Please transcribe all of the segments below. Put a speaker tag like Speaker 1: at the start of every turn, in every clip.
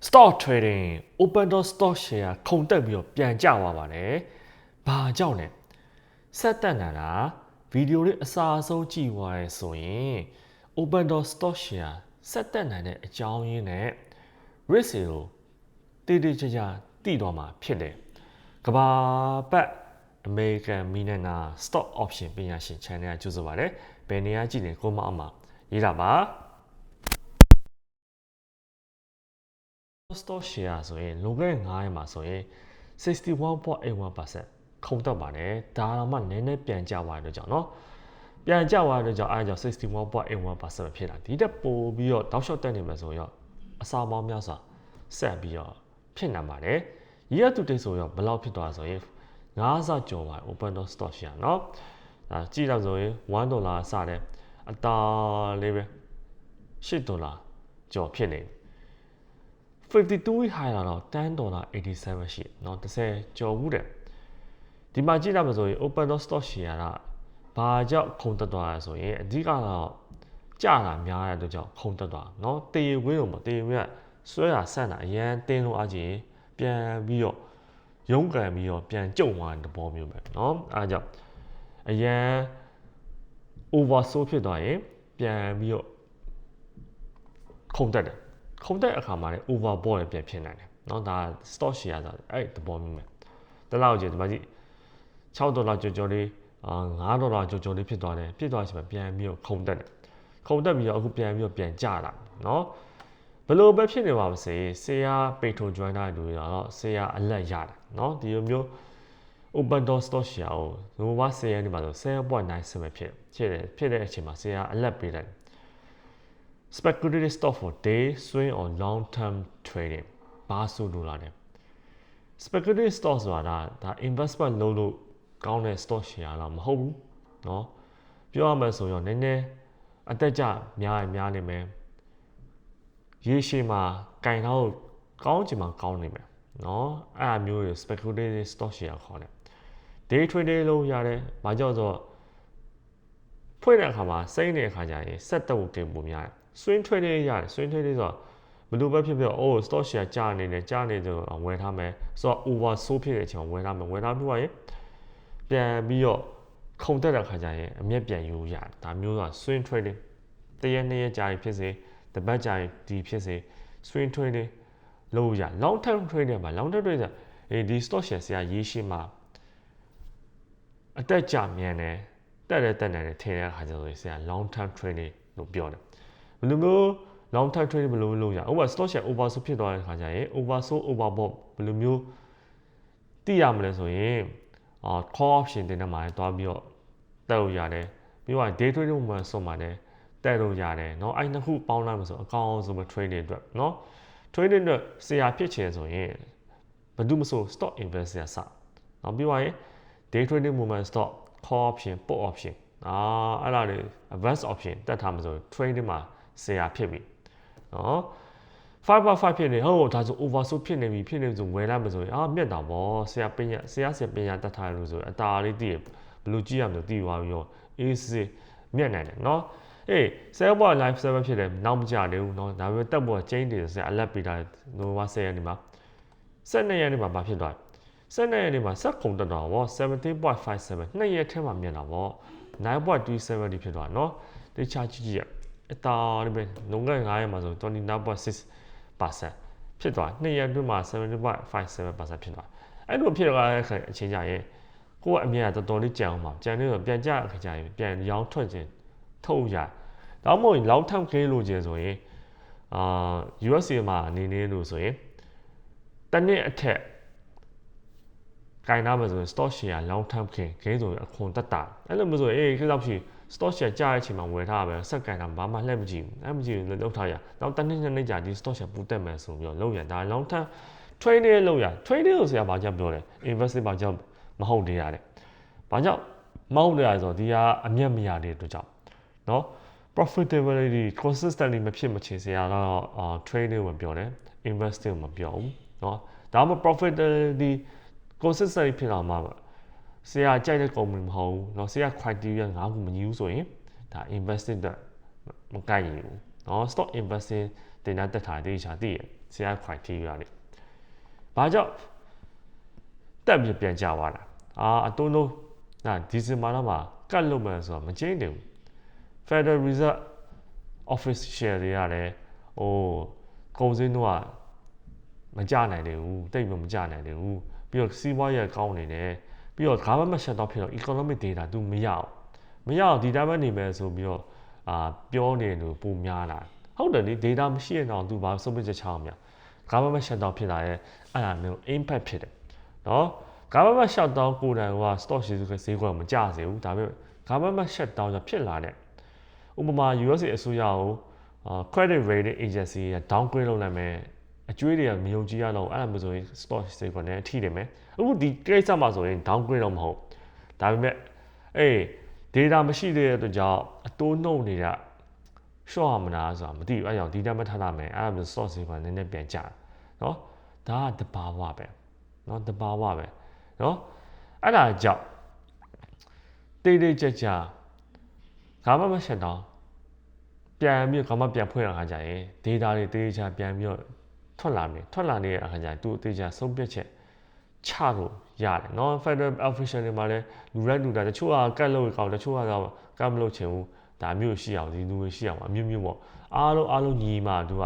Speaker 1: stock trading open door stock share ခုန်တက်ပြီးတော့ပြန်ကျသွားပါတယ်။ဘာကြောင့်လဲ။ဆက်တက်နာတာဗီဒီယိုလေးအစာအဆုံးကြည့်သွားရဲဆိုရင် open door stock share ဆက်တက်နိုင်တဲ့အကြောင်းရင်းနဲ့ risk ကိုတည်တည်ချာချာသိသွားမှာဖြစ်တယ်။ကဘာပတ် American Millionaire Stock Option ပညာရှင် channel ကကြိုဆိုပါတယ်။ဘယ်နေရာကြည့်နေကိုမအမရေးတာပါ။ stock share ဆိုရင်လွန်ခဲ့တဲ့9ရက်မှာဆိုရင်61.81%ခုန်တက်ပါတယ်ဒါတော့မှနည်းနည်းပြန်ကျသွားတဲ့ကြောင့်เนาะပြန်ကျသွားတဲ့ကြောင့်အားကြောင့်61.81%ဖြစ်တာဒီတက်ပိုပြီးတော့တောက်လျှောက်တက်နေမှာဆိုတော့အစာပေါင်းများစွာဆက်ပြီးတော့ဖြစ်နေပါတယ်ရည်ရတူတိတ်ဆိုတော့ဘယ်လောက်ဖြစ်သွားဆိုရင်9ဆကျော်ပါ open door stock share เนาะဒါကြည့်တော့ဆိုရင်1ဒေါ်လာစတဲ့အတာလေးပဲ10ဒေါ်လာကျော်ဖြစ်နေတယ် 52 week high လာတော့10 dollar 87ရှိเนาะ30ကျော်ဘူးတဲ့ဒီမှာကြည့်ရမှာဆိုရင် open door stock share ကဘာကြောင့်ခုန်တက်သွားလဲဆိုရင်အဓိကတော့ကြာတာများတဲ့အတွက်ကြောင့်ခုန်တက်သွားเนาะတေဝင်းလို့မတေဝင်းကဆွဲတာဆန့်တာအရန်တင်းလို့အချင်းပြန်ပြီးတော့ရုံးကန်ပြီးတော့ပြန်ကြုံသွားတဲ့ဘောမျိုးပဲเนาะအဲဒါကြောင့်အရန် over so ဖြစ်သွားရင်ပြန်ပြီးတော့ခုန်တက်တယ် ခုန်တဲ့အခါမှာလည်း overbought လည်းပြန်ဖြစ်နိုင်တယ်เนาะဒါ stock share ဆိုတာအဲ့ဒီဘောမျိုးပဲတလောက်ကြည့်ဒီမှာကြည့်6ဒေါ်လာကျော်ကျော်လေးအာ9ဒေါ်လာကျော်ကျော်လေးဖြစ်သွားတယ်ဖြစ်သွားချိန်မှာပြန်ပြီးတော့ခုန်တက်တယ်ခုန်တက်ပြီးတော့အခုပြန်ပြီးတော့ပြန်ကျလာเนาะဘလို့ပဲဖြစ်နေပါမစေဆေးရပိတ်ထုံ join တဲ့လူတွေတော့ဆေးရအလက်ရတယ်เนาะဒီလိုမျိုး open door stock share ကိုနိုဝါဆေးရနေပါဆို7.97ဖြစ်ဖြစ်တယ်ဖြစ်တဲ့အချိန်မှာဆေးရအလက်ပေးတယ် speculative stock for day swing or long term trading ဘာဆိုလိုလာလဲ speculative stock ဆိုတာဒါ investment လုပ်လို့ကောင်းတဲ့ stock share လားမဟုတ်ဘူးเนาะပြောရမယ်ဆိုရင်နည်းနည်းအသက်ကြများရင်များနေမယ်ရေရှည်မှာကင်တော့ကောင်းချင်မှကောင်းနေမယ်เนาะအဲ့အမျိုးတွေ speculative stock share ခေါ်တယ် day trading လုပ်ရတယ်ဘာကြောင့်ဆိုတော့ဖွင့်တဲ့အခါမှာစိမ့်တဲ့အခါကျရင်ဆက်တော့တင်ပုံများတယ် swing trading ရတယ် swing trading ဆိုတော့ဘယ်လိုပဲဖြစ်ဖြစ်အိုး stock share ကျနေတယ်ကျနေတယ်ဝယ်ထားမယ်ဆိုတော့ over sold ဖြစ်တဲ့အချိန်မှာဝယ်ထားမယ်ဝယ်ထားပြီးရင်ပြန်ပြီးတော့ခုန်တက်တဲ့ခါကျရင်အမျက်ပြန်ယူရတယ်ဒါမျိုးက swing trading တရက်နှစ်ရက်ကြာရင်ဖြစ်စေတပတ်ကြာရင်ဒီဖြစ်စေ swing trading လုပ်ရ long term trading မှာ long term trading ဆိုအေးဒီ stock share ဆရာရေးရှင်းမှာအတက်ကြမြန်တယ်တက်တယ်တက်နေတယ်ထင်တဲ့အခါကျတော့ဆရာ long term trading လို့ပြောတယ် ဘယ်လိုမျိုး long term trade ဘယ်လိုလုပ်ရဥပမာ stock share oversold ဖြစ်သွားတဲ့ခါကျရင် oversold overbought ဘယ်လိုမျိုးသိရမလဲဆိုရင်အာ call option တင်တဲ့မှာတွားပြီးတော့တက်လို့ရတယ်ပြီးတော့ day trading မှာဆုံးမှာလည်းတက်လို့ရတယ်เนาะအဲ့နှစ်ခုပေါင်းလိုက်မှာဆိုအကောင်းဆုံးပဲ trading အတွက်เนาะ trading အတွက်ဆရာဖြစ်ချင်ဆိုရင်ဘယ်သူမဆို stock invest ရစเนาะပြီးတော့ day trading movement stock call option put option အာအဲ့ဒါတွေ advanced option တက်ထားမှာဆို trading မှာ ဆရာဖြစ်ပြီနော်5.5ဖြစ်နေဟုတ်ဒါဆို oversold ဖြစ်နေပြီဖြစ်နေဆိုဝယ်လိုက်မဆိုရင်အာမြက်တာဗောဆရာပညာဆရာဆရာပညာတတ်ထားလို့ဆိုအတားလေးတည်ဘလူကြည့်ရမလို့တည်သွားပြီးတော့အေးစစ်မြက်နိုင်တယ်နော်အေးဆယ်ဘော live server ဖြစ်တယ်နောက်မကြသေးဘူးเนาะဒါပေမဲ့တက်ဘောကျင်းတယ်ဆရာအလက်ပေးတာနိုဝါ10ရက်နေမှာ12ရက်နေမှာဘာဖြစ်သွား12ရက်နေမှာစက်ခုံတက်တော့ဗော17.57နှစ်ရက်ထဲမှာမြင်တာဗော9.27ဒီဖြစ်သွားเนาะတခြားကြည့်ကြည့်ရအ တားလေးပဲလုံခဲ့9ရက်မှာဆို29.6%ဖြစ်သွားနှစ်ရက်အတွင်းမှာ70.57%ဖြစ်သွားအဲ့လိုဖြစ်သွားတဲ့အချိန်ကြရင်ကိုကအမြင်ကတော်တော်လေးကြံအောင်ပါကြံနေတော့ပြန်ကြအခါကျရင်ပြန်ရောင်းထွက်ခြင်းထုတ်ရဒါမှမဟုတ် long term gain လို့ခြင်းဆိုရင်အာ USA မှာအနေနေလို့ဆိုရင်တနည်းအထက် ကင်နာမယ်ဆိုရင် stock share long term gain gain ဆိုရင်အခွန်တက်တာအဲ့လိုမျိုးဆိုရင်အေးခေတ်တော့ဖြစ် stock share ကြားတဲ့အချိန်မှာဝယ်ထားပဲစက်ကင်တာဘာမှလှည့်မကြည့်ဘူးအဲ့မကြည့်ဘူးလောက်ထားရနောက်တစ်နှစ်နှစ်နှစ်ကြာဒီ stock share ပူတက်မယ်ဆိုပြီးတော့လောက်ရဒါ long term trading လောက်ရ trading ကိုဆရာဘာကြောင့်ပြောလဲ investing ဘာကြောင့်မဟုတ်နေရတယ်ဘာကြောင့်မဟုတ်နေရဆိုဒီကအမျက်မရတဲ့အတွက်ကြောင့်เนาะ profitability consistently မဖြစ်မချင်းဆရာတော့ trading ကိုပြောတယ် investing ကိုမပြောဘူးเนาะဒါမှ profitability consistently ဖြစ်အောင်မှာဆရာကြိုက်တဲ့ company မဟုတ်ဘူးเนาะဆရာ criteria ငါးခုမညီဘူးဆိုရင်ဒါ investing အတွက်မကိုက်ရင်ဘူးเนาะ stock investing တင်တဲ့တက်ထားတေးချာသိရ ဆရာ criteria တွေဘာကြောင့်တက်ပြီးပြန်ကြသွားတာအာအတုံးလုံးနာဒီဇင်ဘာလမှာကတ်လို့မယ်ဆိုတော့မကျင်းတယ်ဘူး Federal Reserve Office share တွေရတယ်ဟိုကုန်စည်တို့ကမကြနိုင်တယ်ဘူးတိတ်မမကြနိုင်တယ်ဘူး ပြီးတော့စီးပွားရေးကောင်းနေတယ်ပြီးတော့ government shutdown ဖြစ်တော့ economic data သူမရအောင်မရအောင်ဒီတိုင်းပဲနေမယ်ဆိုပြီးတော့အာပြောနေလို့ပုံများလာဟုတ်တယ်လေ data မရှိရင်တော့သူဘာဆုံးဖြတ်ချက်ချအောင်များ government shutdown ဖြစ်လာရဲ့အဲ့ဒါမျိုး impact ဖြစ်တယ်နော် government shutdown ကိုယ်တိုင်က stock ရှိစုကဈေးကွက်မကျစေဘူးဒါပေမဲ့ government shutdown ကြောင့်ဖြစ်လာတဲ့ဥပမာ USA အစိုးရကိုအာ credit rating agency က downgrade လုပ်လိုက်မယ် အကျွေးတွေကမယုံကြည်ရတော့အဲ့ဒါမျိုးဆိုရင် stock ဈေးကွက်နဲ့ထိတယ်မယ်အခုဒီကိစ္စမှာဆိုရင် downgrade တော့မဟုတ်ဒါပေမဲ့အေး data မရှိတဲ့အတွက်ကြောင့်အတိုးနှုတ်နေတာရှော့ရမလားဆိုတာမသိဘူးအဲ့ကြောင့်ဒီတက်မထထားမယ်အဲ့ဒါမျိုး source တွေကနည်းနည်းပြန်ကြတယ်နော်ဒါကတဘာဝပဲနော်တဘာဝပဲနော်အဲ့ဒါကြောင့်တိတ်တိတ်ကြကြဘာမှမရှက်တော့ပြန်ပြီးဘာမှပြန်ဖွင့်ရခါကြရင် data တွေတေးချပြန်ပြီးတော့ ထွက်လာမယ်ထွက်လာနေတဲ့အခါကျရင်သူတေးချဆုံးဖြတ်ချက်ချလို့ရတယ်နော် federal official တွေမှာလည်းလူရက်လူတာတချို့ကကတ်လို့ကောင်းတချို့ကတော့ကတ်မလို့ချင်ဘူးဒါမျိုးရှိအောင်ဒီလူတွေရှိအောင်အမျိုးမျိုးပေါ့အားလုံးအားလုံးညီမှသူက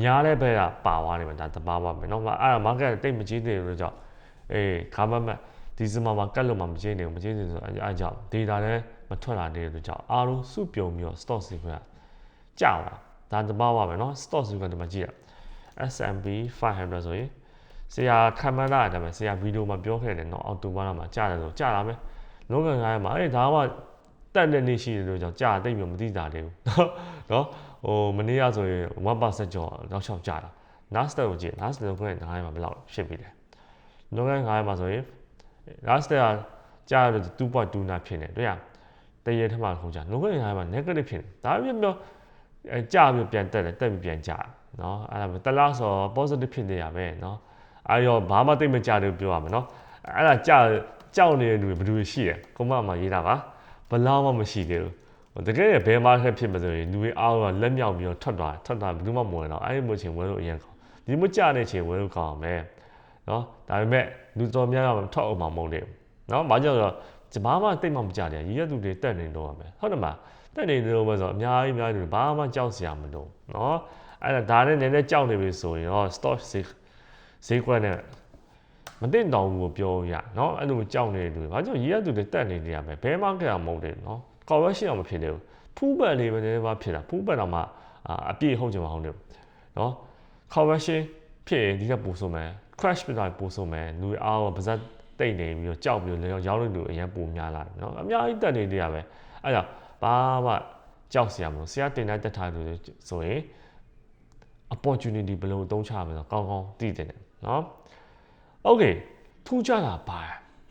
Speaker 1: များတဲ့ဘက်ကပါသွားတယ်ပဲဒါတဘာပါမယ်နော်မအဲ့ဒါ market တိတ်မကြီးသေးလို့ကြောင့်အေး government ဒီစမှာမှာကတ်လို့မှမကြီးနေဘူးမကြီးနေဆိုအဲအကြောင်း data လည်းမထွက်လာတဲ့အတွက်ကြောင့်အားလုံးစုပြုံပြီးတော့ stock စီကကြာလာဒါတဘာပါမယ်နော် stock စီကဒီမှာကြည့်ရ S&P 500ဆိုရင်ဆရာခံမှန်းတာဒါပေမဲ့ဆရာဗီဒီယိုမှာပြောခဲ့တယ်နော်အောက်တိုဘာလမှာကြာတယ်ဆိုကြာလာမယ်လုံးကန်ကားမှာအေးဒါမှတက်တဲ့နေ့ရှိတယ်လို့ကြောင့်ကြာတိတ်ပြီးမသိတာလေးဘူးနော်ဟိုမနေ့ကဆိုရင်1%ကျော်တော့ချောက်ကြာတာ Nasdaq ကိုကြည့် Nasdaq ကိုလည်း9မှာဘယ်လောက်ဖြစ်ပြီလဲလုံးကန်9မှာဆိုရင် Nasdaq ကကြာတယ်2.29ဖြစ်နေတွေ့ရတရေထက်မှခုကြာလုံးကန်9မှာ negative ဖြစ်နေဒါပေမဲ့ပြောအဲကြာပြီးပြန်တက်တယ်တက်ပြီးပြန်ကြာတယ် နော်အဲ့ဒါတလားဆို positive ဖြစ်နေရပဲနော်အဲ့ရောဘာမှသိမကြတယ်ပြောရမယ်နော်အဲ့ဒါကြာကြောက်နေတဲ့လူတွေဘယ်သူရှိရကုမမှာရေးတာပါဘလောက်မှမရှိသေးဘူးတကယ်ဘယ်မှာဖြစ်ဖြစ်မဆိုရင်လူတွေအားလုံးလက်မြောက်ပြီးတော့ထွက်သွားထွက်သွားဘယ်သူမှမဝင်တော့အဲ့ဒီမျိုးချင်းဝဲလို့အရင်ကောဒီမကြတဲ့ချင်းဝဲလို့ကောင်းအောင်မယ်နော်ဒါပေမဲ့လူတော်များများထွက်အောင်မမဟုတ်တယ်နော်ဘာကြောင့်လဲဆိုတော့ဘာမှတိတ်မှမကြတယ်ရည်ရသူတွေတက်နေတော့ရမယ်ဟုတ်တယ်မတက်နေတော့ဆိုတော့အများကြီးအများကြီးဘာမှကြောက်စရာမလိုနော် အဲ့ဒါဒါနဲ့နည်းနည်းကြောက်နေပြီဆိုရင်တော့ stock ဈေးဈေးကွက်နဲ့မတင်တောင်ဘူးပြောရเนาะအဲ့လိုကြောက်နေတဲ့လူတွေဘာကြောင့်ရည်ရသူတွေတက်နေနေရမယ်ဘယ်မှကြရမဟုတ်တယ်เนาะ correction အောင်မဖြစ်နေဘူးဖူးပန်လေးပဲနည်းနည်းပါဖြစ်တာဖူးပန်တော့မှအပြည့်ဟုတ်ချင်မဟုတ်နေဘူးเนาะ correction ဖြစ်ရင်ဒီကပို့ဆိုမယ် crash ဖြစ်သွားပို့ဆိုမယ်လူအားပါဇက်တိတ်နေပြီးတော့ကြောက်ပြီးတော့ရောင်းလို့လူအရင်ပုံများလာတယ်เนาะအများကြီးတက်နေနေရပဲအဲ့ဒါဘာမှကြောက်စရာမလိုဆရာတင်တဲ့တက်ထားလို့ဆိုရင် opportunity ဘယ်လိုအသုံးချမလဲကောင်းကောင်းသိတယ်နော် okay ထူးခြားတာပါ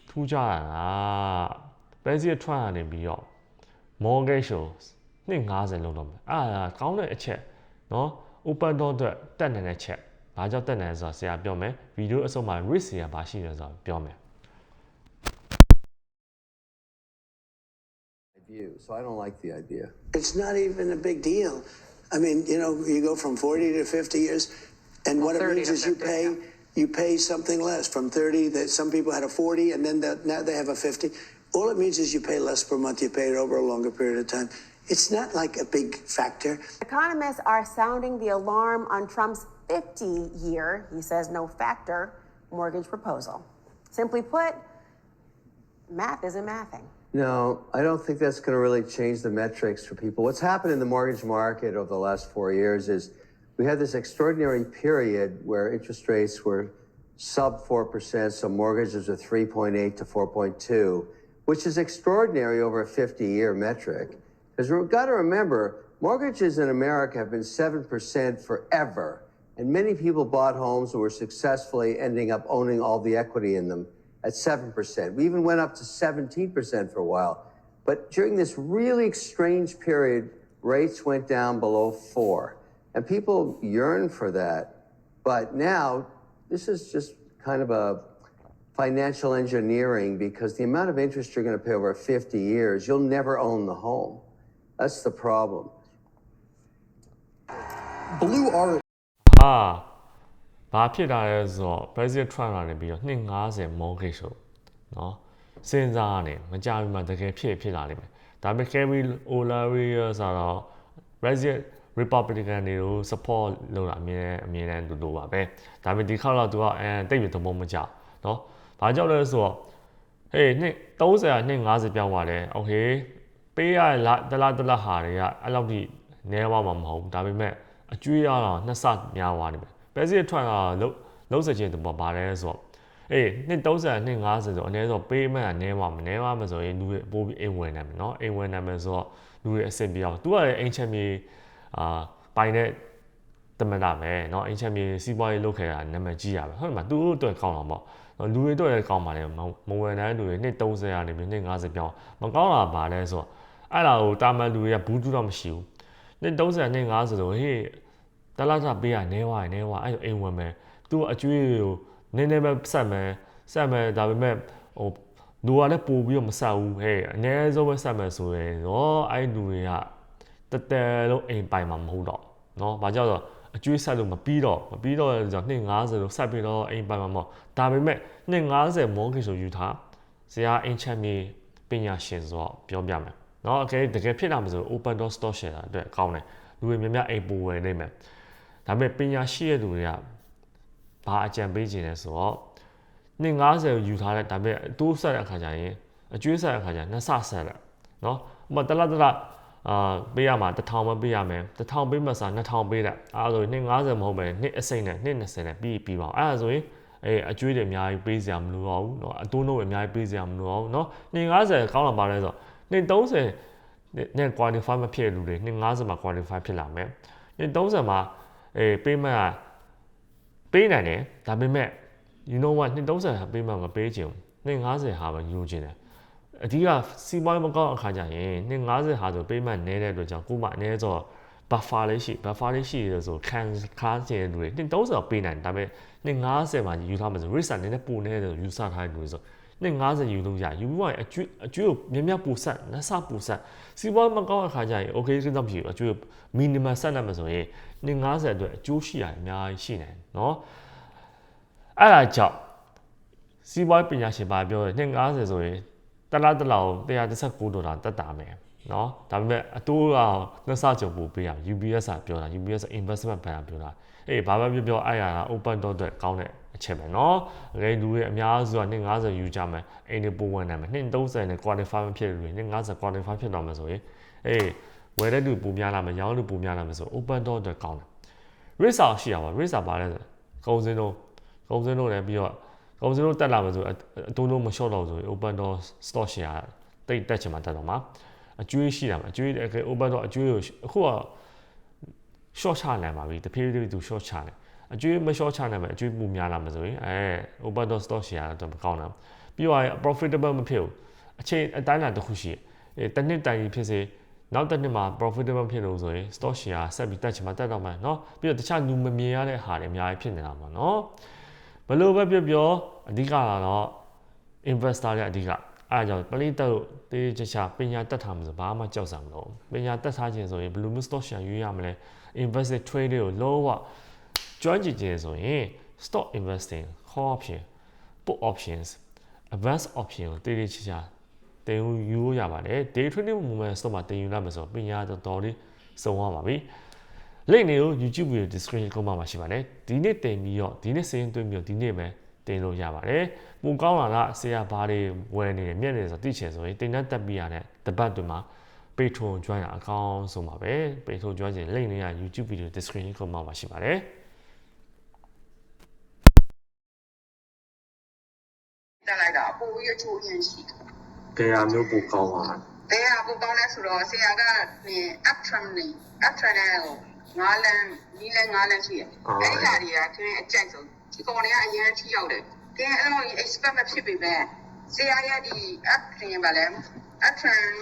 Speaker 1: ထူးခြားတာက Benzi Tran ကနေပြီးတော့ Morgan Shows 250လုံးတော့မယ်အဲ့ဒါကောင်းတဲ့အချက်နော် open door အတွက်တက်နိုင်တဲ့ချက်ဘာကြောင့်တက်နိုင်လဲဆိုတာဆရာပြောမယ်ဗီဒီယိုအဆုံးမှာ risk တွေကဘာရှိလဲဆိုတာပြောမယ်
Speaker 2: view so i don't like the idea
Speaker 3: it's not even a big deal I mean, you know, you go from 40 to 50 years, and what it means
Speaker 4: to
Speaker 3: is you pay
Speaker 4: yeah.
Speaker 3: you pay something less from 30 that some people had a 40 and then that now they have a 50. All it means is you pay less per month. You pay it over a longer period of time. It's not like a big factor.
Speaker 4: Economists are sounding the alarm on Trump's 50 year, he says no factor, mortgage proposal. Simply put, math isn't mathing.
Speaker 2: No, I don't think that's going to really change the metrics for people. What's happened in the mortgage market over the last four years is we had this extraordinary period where interest rates were sub 4%, so mortgages are 3.8 to 4.2, which is extraordinary over a 50 year metric. Because we've got to remember, mortgages in America have been 7% forever. And many people bought homes and were successfully ending up owning all the equity in them at 7%. We even went up to 17% for a while. But during this really strange period, rates went down below four. And people yearn for that. But now, this is just kind of a financial engineering because the amount of interest you're going to pay over 50 years, you'll never own the home. That's the problem.
Speaker 5: Blue Origin.
Speaker 1: ဟာ ဘာဖြစ်တာလဲဆိုတော့ Brexit Trump လာနေပြီးတော့250 mortgage ဆိုနော်စဉ်းစားရနေမကြဘူးမှတကယ်ဖြစ်ဖြစ်လာလိမ့်မယ်ဒါပေမဲ့ Kerry O'Leary ဆိုတော့ Brexit Republican တွေကို support လုပ်တာအမြဲအမြဲတမ်းတူတူပါပဲဒါပေမဲ့ဒီခေါက်တော့သူကအဲတိတ်ပြီးသဘောမကျနော်ဘာကြောင့်လဲဆိုတော့ ဟေးနှစ်30ကနှစ်50ပြောင်းသွားတယ်โอเคပေးရလားတလားတလားဟာတွေကအဲ့လောက်ထိနဲသွားမှာမဟုတ်ဘူးဒါပေမဲ့အကျွေးရတော့နှစ်ဆများသွားတယ် ပဲပဲစီထွက်တာလုံးလုံးစချင်းတပေါ်ပါတယ်ဆိုတော့အေးနှစ်30နှစ်50ဆိုအနည်းဆုံးပေးမှနဲသွားမနဲသွားမဆိုရင်လူတွေပိုးပြီးအိမ်ဝင်နိုင်မယ်เนาะအိမ်ဝင်နိုင်မယ်ဆိုတော့လူတွေအဆင်ပြေအောင်သူကလည်းအိမ်ချက်မြေအာပိုင်တဲ့တမန်တာပဲเนาะအိမ်ချက်မြေစီးပွားရေးလုပ်ခဲ့တာနာမည်ကြီးရပဲဟုတ်တယ်မသူတို့အတွက်ကောင်းတော့ပေါ့ နော်လူတွေတော့လည်းကောင်းပါလေမမဝင်တဲ့လူတွေနှစ်30ရာနေပြီးနှစ်50ပြောင်းမကောင်းတာပါလဲဆိုတော့အဲ့ဒါကိုတာမန်လူတွေကဘူးတူးတော့မရှိဘူးနှစ်30နှစ်50ဆိုတော့ဟေး တလားစားပေးရနဲဝါရနဲဝါအဲ့လိုအိမ်ဝင်မယ်သူ့အကျွေးကိုနည်းနည်းပဲဆက်မယ်ဆက်မယ်ဒါပေမဲ့ဟိုလူကလည်းပို့ပြီးတော့မဆက်ဘူးဟဲ့အနည်းဆုံးပဲဆက်မယ်ဆိုရင်တော့အဲ့လူတွေကတတဲလုံးအိမ်ပိုင်မှာမဟုတ်တော့နော်ဘာကြောင့်လဲအကျွေးဆက်လို့မပြီးတော့မပြီးတော့ဆိုတော့250လို့ဆက်ပြီးတော့အိမ်ပိုင်မှာမဟုတ်ဒါပေမဲ့250 mortgage ဆိုယူထားဇာအိမ်ချက်မြေပညာရှင်ဆိုတော့ပြောပြမယ်နော်အကယ်တကယ်ဖြစ်လာမှာဆို open door store share အတွက်ကောင်းတယ်လူတွေများများအိမ်ပိုဝင်နေမယ် ဒါပေမဲ့ပညာရှိတဲ့လူတွေကဘာအကြံပေးခြင်းလဲဆိုတော့250ယူထားတဲ့ဒါပေမဲ့အတိုးဆက်တဲ့အခါကျရင်အကျွေးဆက်တဲ့အခါကျရင်နှစ်ဆဆက်တယ်เนาะဥပမာတလားတလားအာပေးရမှာ1000ပဲပေးရမယ်1000ပေးမှစား2000ပေးတယ်အဲဒါဆိုရင်250မဟုတ်ပဲနှစ်အစိမ့်နဲ့နှစ်20နဲ့ပြီးပြီးပါအောင်အဲဒါဆိုရင်အေးအကျွေးတွေအများကြီးပေးစရာမလိုတော့ဘူးเนาะအတိုးနှုတ်တွေအများကြီးပေးစရာမလိုတော့ဘူးเนาะ250ကောင်းလာပါလဲဆိုတော့230နဲ့ qualify မဖြစ်တဲ့လူတွေ250မှာ qualify ဖြစ်လာမယ်230မှာ အေးပေးမှတ်ပေးနိုင်တယ်ဒါပေမဲ့ you know what 230ဟာပေးမှမပေးချင်ဘူး250ဟာပဲယူချင်တယ်အဓိကစီးပွားရေးမကောင်းအခါကျရင်250ဟာဆိုပေးမှနဲတဲ့အတွက်ကြောင့်ကိုမှအနည်းဆို buffer လေးရှိ buffer လေးရှိရဆိုခံခါကျင်လူတွေ230ပေးနိုင်တယ်ဒါပေမဲ့250မှာယူထားမှာဆို risk နည်းနည်းပိုနေတယ်ယူဆထားတဲ့လူတွေဆို250ယူလို့ရယူပြီးရင်အကျွေးအကျွေးကိုမြက်မြက်ပူဆက်နှဆပူဆက်စီးပွားမကောင်းအခါကျရင် okay စဉ်းစားကြည့်အကျွေး minimum ဆက်နိုင်မှာဆိုရင် 250အတွက်အကျိုးရှိရအများကြီးရှိနေတယ်เนาะအဲ့ဒါကြောင့်စီးပွားပညာရှင်ပါပြောတယ်250ဆိုရင်တလားတလောက်119ဒေါ်လာတက်တာမယ်เนาะဒါပေမဲ့အတိုးကနှစ်ဆကြုံပို့ပေးရ UBS ကပြောတာ UBS investment bank ကပြောတာအေးဘာပဲပြောပြောအဲ့ရတာ open door အတွက်ကောင်းတဲ့အချက်ပဲเนาะအကယ်လူတွေအများစုက250ယူကြမယ်အိမ်တွေပို့ဝင်နိုင်မယ်230နဲ့ qualify မဖြစ်လို့250 qualify ဖြစ်တော့မယ်ဆိုရင်အေး ဝယ်တဲ့လူပိုများလာမယ်ရောင်းလူပိုများလာမယ်ဆို open door အတွက်ကောင်းတယ် risk ရှိရပါ risk ပါလဲကုန်စင်းတို့ကုန်စင်းတို့လည်းပြီးတော့ကုန်စင်းတို့တက်လာမယ်ဆိုအတုံးလုံးမလျှော့တော့ဆို open door stock share တိတ်တက်ချင်မှတက်တော့မှာအကျွေးရှိတာမှာအကျွေးအကယ် open door အကျွေးကိုအခုက short ချနိုင်ပါပြီတဖြည်းဖြည်းသူ short ချတယ်အကျွေးမ short ချနိုင်မယ်အကျွေးပိုများလာမှာဆိုရင်အဲ open door stock share တော့မကောင်းတာပြီးတော့ profitable မဖြစ်ဘူးအချိန်အတိုင်းအတာတစ်ခုရှိတယ်အဲတစ်နှစ်တိုင်ဖြစ်စေ နောက်တစ်နှစ်မှာ profitable ဖြစ်လို့ဆိုရင် stock share ဆက်ပြီးတက်ချင်မှတက်တော့မှာเนาะပြီးတော့တခြားလူမမြင်ရတဲ့ဟာတွေအများကြီးဖြစ်နေတာပါเนาะဘယ်လိုပဲပြောပြောအဓိကတော့ investor တွေအဓိကအဲအကြောင်းပလိတက်လို့တေးချာချာပညာတက်ထားမှဆိုဘာမှကြောက်စရာမလိုပညာတက်ထားခြင်းဆိုရင်ဘယ်လိုမျိုး stock share ရွေးရမလဲ invested trade တွေကိုလုံးဝကျွမ်းကျင်ခြင်းဆိုရင် stock investing call option put options advanced option ကိုတေးတေးချာချာ တင်ယူရပါတယ် day trading movement stock မှာတင်ယူရမယ်ဆိုတော့ပညာတော်တော်လေးစုံရပါပြီ link တွေကို YouTube video description ကောမှာရှိပါတယ်ဒီနေ့တင်ပြီးတော့ဒီနေ့စရင်သွင်းပြီးတော့ဒီနေ့ပဲတင်လို့ရပါတယ်ပိုကောင်းလာတာဆရာဘာတွေဝယ်နေတယ်မြက်နေတယ်ဆိုသိချင်ဆိုရင်တင်တဲ့တက်ပြီးရတဲ့တပတ်တွေမှာပေထုံ join ရအကောင်းဆုံးပါပဲပေထုံ join ခြင်း link တွေက YouTube video description ကောမှာရှိပါတယ်
Speaker 5: တက်လိုက်တာပိုပြီးအချိုးရင်းရှိတယ်
Speaker 1: တရားမျိုးပိုကောင်းပါလား။
Speaker 5: တရားပိုကောင်းလဲဆိုတော့ဆရာကနင် up trend နေ up trend နဲ့ဟိုငါးလန်းနီးလန်းငါးလန်းရှိတယ်။အဲ့ဒီဟာတွေကခင်းအကြိုက်ဆုံးဒီကောင်တွေကအရင်ထိရောက်တယ်။ခင်းအဲ့လို expect မဖြစ်ပေမဲ့ဆရာရဲ့ဒီ up trend ပါလဲ up trend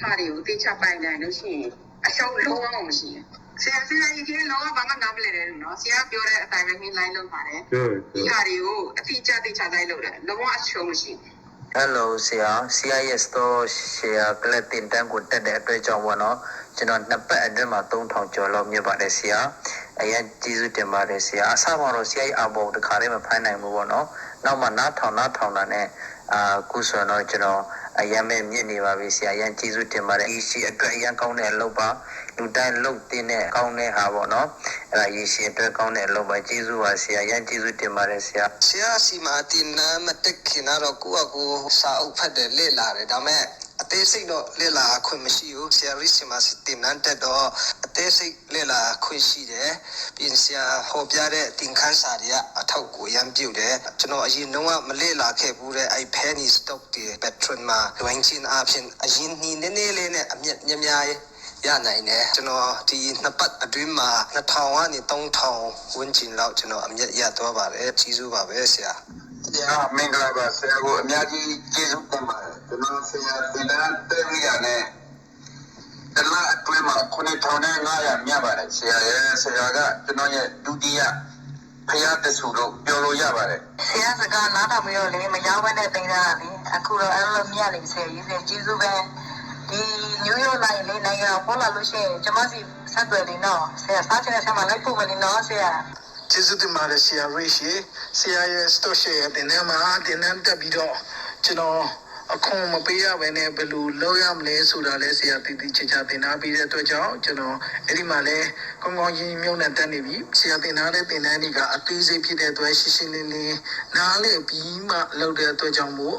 Speaker 5: ဟာတွေကိုတေချပိုင်နိုင်လို့ရှိရင်အရှုံးလုံးဝမရှိဘူး။ဆရာဆရာကြီးကလုံးဝဘာမှနားမလည်တယ်နော်။ဆရာပြောတဲ့အတိုင်းပဲခင်း line လုပ်ပါတယ်။
Speaker 1: ဟုတ်
Speaker 5: ဒီဟာတွေကိုအတိအကျတိကျတိုင်းလုပ်တယ်လုံးဝအရှုံးမရှိဘူး
Speaker 6: Hello ဆရာ CIS တော့ share ကလပ်တင်တန်းကိုတက်တဲ့အတွက်ကြောင့်ပေါ့နော်ကျွန်တော်နှစ်ပတ်အတွင်းမှာ3000ကျော်လောက်မြတ်ပါတယ်ဆရာအရင်ကျေးဇူးတင်ပါတယ်ဆရာအစမှာတော့ဆရာကြီးအဘောတခါလေးမဖမ်းနိုင်ဘူးပေါ့နော်နောက်မှနားထောင်နားထောင်တာနဲ့အာခုဆိုတော့ကျွန်တော်အရင်မဲ့မြင့်နေပါပြီဆရာအရင်ကျေးဇူးတင်ပါတယ်ဒီရှိအတွက်အရင်ကောင်းတဲ့အလုပ်ပါ လူတိုင်းလုပ်တင်တဲ့ကောင်းတဲ့ဟာပေါ့နော်အဲ့ဒါရေရှည်အတွက်ကောင်းတဲ့အလုပ်ပါကျေးဇူးပါဆရာအရင်ကျေးဇူးတင်ပါတယ်ဆရာ
Speaker 7: ဆရာစီမာတင်နာမတက်ခင်တော့ကိုယ့်အကူစာအုပ်ဖတ်တယ်လေ့လာတယ်ဒါပေမဲ့အသေးစိတ်တော့လေ့လာခွင့်မရှိဘူးဆရာရစ်စီမာတင်နန်းတက်တော့အသေးစိတ်လေ့လာခွင့်ရှိတယ်ပြင်ဆရာဟောပြတဲ့တင်ခန်းစာတွေကအထောက်ကိုရမ်းပြုတ်တယ်ကျွန်တော်အရင်တော့မလေ့လာခဲ့ဘူးတဲ့အဲ့ penny stock တွေ patron မှာလွင်ချင်းအဖြစ်အရင်နီးနေနေလေးနဲ့အမြက်များများ ရနိုင်တယ်ကျွန်တော်ဒီနှစ်ပတ်အတွင်းမှာ2000ကနေ3000ဝန်းကျင်လောက်ကျွန်တော်အမြက်ရသွားပါတယ်ကြီးစုပါပဲဆရာ
Speaker 8: ဆရာမင်္ဂလာပါဆရာကိုအများကြီးကျေးဇူးတင်ပါတယ်ကျွန်တော်ဆရာတင်တဲ့တဲ့ရီရနဲ့တလားအတွင်းမှာ9500မြတ်ပါတယ်ဆရာရဲ့ဆရာကကျွန်တော်ရဲ့ဒုတိယဖယားတဆူလို့ပြောလို့ရပါတယ်
Speaker 9: ဆရာစကားနားထောင်ပြီးတော့လေမရောက်ဘဲနဲ့တင်တာလေအခုတော့အဲ့လိုမြတ်နေဆရာကြီးဆရာကျေးဇူးပဲ ဒီနယူးယောက်လိုက်လေနိုင်ငံပေါ်လာလို့ရှိရင်ကျမစီဆက်သွယ်နေတော့ဆရာစားချင်တဲ့ဆရာမလိုက်ဖို့မနေတော့ဆရာ
Speaker 7: ကျေးဇူးတင်ပါတယ်ဆရာရိရှိဆရာရဲ့ store share တင်နေမှာတင်နေတက်ပြီးတော့ကျွန်တော်အခုမပေးရဘဲနဲ့ဘယ်လိုလုပ်ရမလဲဆိုတာလဲဆရာတည်တည်ချာချာတင်ထားပြီးတဲ့အတွက်ကြောင့်ကျွန်တော်အဲ့ဒီမှာလဲကောင်းကောင်းရင်းမြုံနဲ့တက်နေပြီဆရာတင်ထားတဲ့တင်တန်းတွေကအသေးစိတ်ဖြစ်တဲ့အတွက်ရှင်းရှင်းလင်းလင်းနားလေပြီးမှလုပ်တဲ့အတွက်ကြောင့်မို့